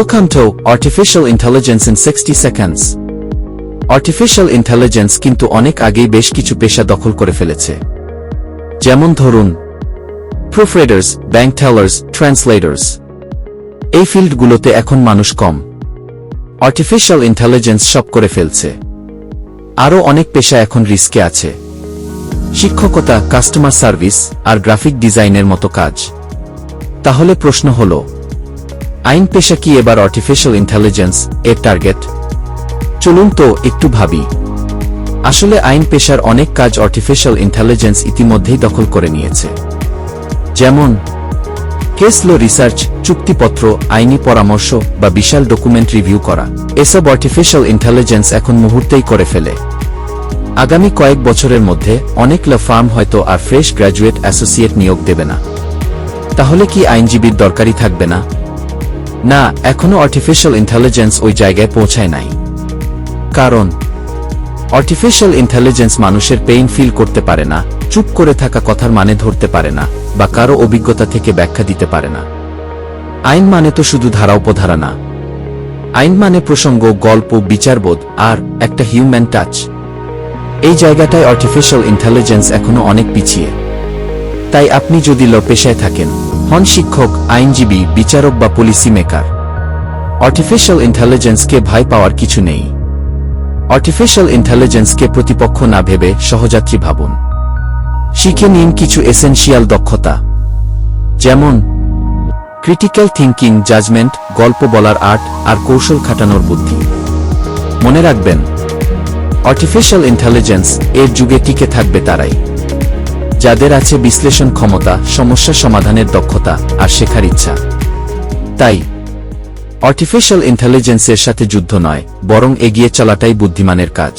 Welcome to Artificial Intelligence in 60 Seconds. Artificial intelligence কিন্তু অনেক আগেই বেশ কিছু পেশা দখল করে ফেলেছে। যেমন ধরুন প্রুফরেডার্স ব্যাংক টেলার্স ট্রান্সলেটার্স এই ফিল্ডগুলোতে এখন মানুষ কম। আর্টিফিশিয়াল ইন্টেলিজেন্স সব করে ফেলছে। আরও অনেক পেশা এখন রিস্কে আছে। শিক্ষকতা কাস্টমার সার্ভিস আর গ্রাফিক ডিজাইনের মতো কাজ। তাহলে প্রশ্ন হল আইন পেশা কি এবার আর্টিফিশিয়াল ইন্টেলিজেন্স এর টার্গেট চলুন তো একটু ভাবি। আসলে আইন পেশার অনেক কাজ আর্টিফিশিয়াল ইন্টেলিজেন্স ইতিমধ্যেই দখল করে নিয়েছে। যেমন কেস লো রিসার্চ, চুক্তিপত্র, আইনি পরামর্শ বা বিশাল ডকুমেন্ট রিভিউ করা। এসব আর্টিফিশিয়াল ইন্টেলিজেন্স এখন মুহূর্তেই করে ফেলে। আগামী কয়েক বছরের মধ্যে অনেক ল ফার্ম হয়তো আর ফ্রেশ গ্র্যাজুয়েট অ্যাসোসিয়েট নিয়োগ দেবে না। তাহলে কি আইনজীবীর দরকারই থাকবে না? না এখনও আর্টিফিশিয়াল ইন্টেলিজেন্স ওই জায়গায় পৌঁছায় নাই। কারণ আর্টিফিশিয়াল ইন্টেলিজেন্স মানুষের পেইন ফিল করতে পারে না, চুপ করে থাকা কথার মানে ধরতে পারে না, বা কারও অভিজ্ঞতা থেকে ব্যাখ্যা দিতে পারে না। আইন মানে তো শুধু ধারা উপধারা না। আইন মানে প্রসঙ্গ, গল্প, বিচারবোধ, আর একটা হিউম্যান টাচ এই জায়গাটায় আর্টিফিশিয়াল ইন্টেলিজেন্স এখনও অনেক পিছিয়ে। তাই আপনি যদি ল পেশায় থাকেন, হন শিক্ষক, আইনজীবী, বিচারক বা পলিসি মেকার আর্টিফিশিয়াল ইন্টেলিজেন্সকে ভয় পাওয়ার কিছু নেই। আর্টিফিশিয়াল ইন্টেলিজেন্সকে প্রতিপক্ষ না ভেবে সহযাত্রী ভাবুন। শিখে নিন কিছু এসেনশিয়াল দক্ষতা। যেমন ক্রিটিক্যাল থিঙ্কিং জাজমেন্ট গল্প বলার আর্ট আর কৌশল খাটানোর বুদ্ধি। মনে রাখবেন আর্টিফিশিয়াল ইন্টেলিজেন্স এর যুগে টিকে থাকবে তারাই। যাদের আছে বিশ্লেষণ ক্ষমতা, সমস্যা সমাধানের দক্ষতা আর শেখার ইচ্ছা। তাই আর্টিফিশিয়াল ইন্টেলিজেন্সের সাথে যুদ্ধ নয়, বরং এগিয়ে চলাটাই বুদ্ধিমানের কাজ।